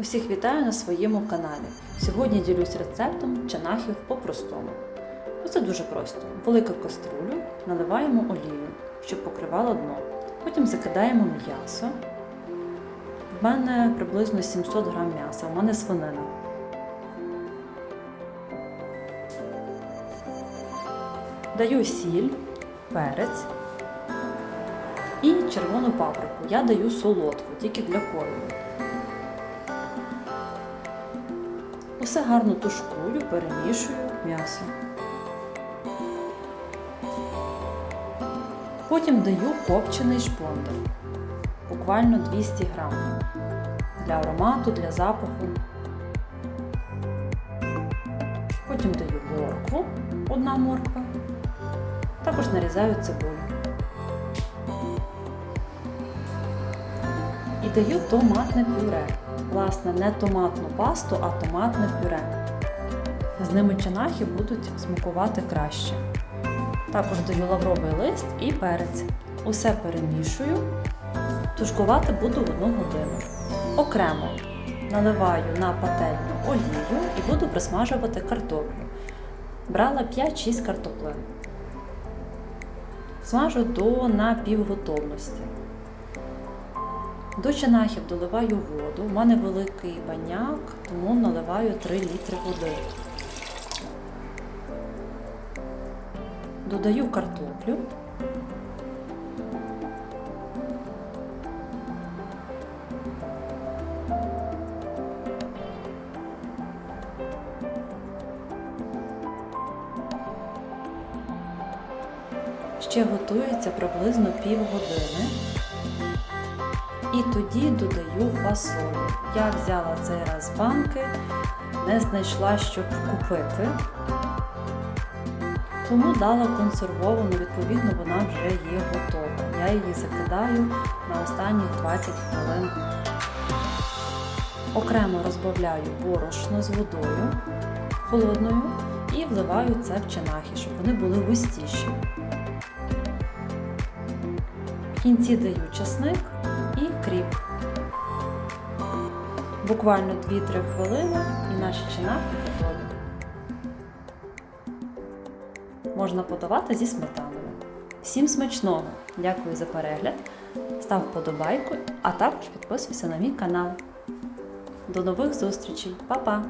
Усіх вітаю на своєму каналі. Сьогодні ділюсь рецептом чанахів по-простому. Це дуже просто. Велику каструлю наливаємо олію, щоб покривало дно. Потім закидаємо м'ясо. В мене приблизно 700 грам м'яса, в мене свинина. Даю сіль, перець і червону паприку. Я даю солодку, тільки для кольору. Усе гарно тушкую, перемішую м'ясо. Потім даю копчений шпондер, буквально 200 грам. Для аромату, для запаху. Потім даю моркву, одна морква. Також нарізаю цибулю. І даю томатне пюре. Власне, не томатну пасту, а томатне пюре. З ними чанахи будуть смакувати краще. Також даю лавровий лист і перець. Усе перемішую. Тушкувати буду одну годину. Окремо наливаю на пательню олію і буду присмажувати картоплю. Брала 5-6 картоплин. Смажу до напівготовності. До чанахів доливаю воду. У мене великий баняк, тому наливаю 3 літри води. Додаю картоплю. Ще готується приблизно півгодини. І тоді додаю фасолю. Я взяла цей раз банки, не знайшла, щоб купити. Тому дала консервовану, відповідно, вона вже є готова. Я її закидаю на останні 20 хвилин. Окремо розбавляю борошно з водою холодною і вливаю це в чанахи, щоб вони були густіші. В кінці даю часник і кріп. Буквально 2-3 хвилини і наші чинавка готова. Можна подавати зі сметаною. Всім смачного! Дякую за перегляд. Став вподобайку, а також підписуйся на мій канал. До нових зустрічей, Па-па!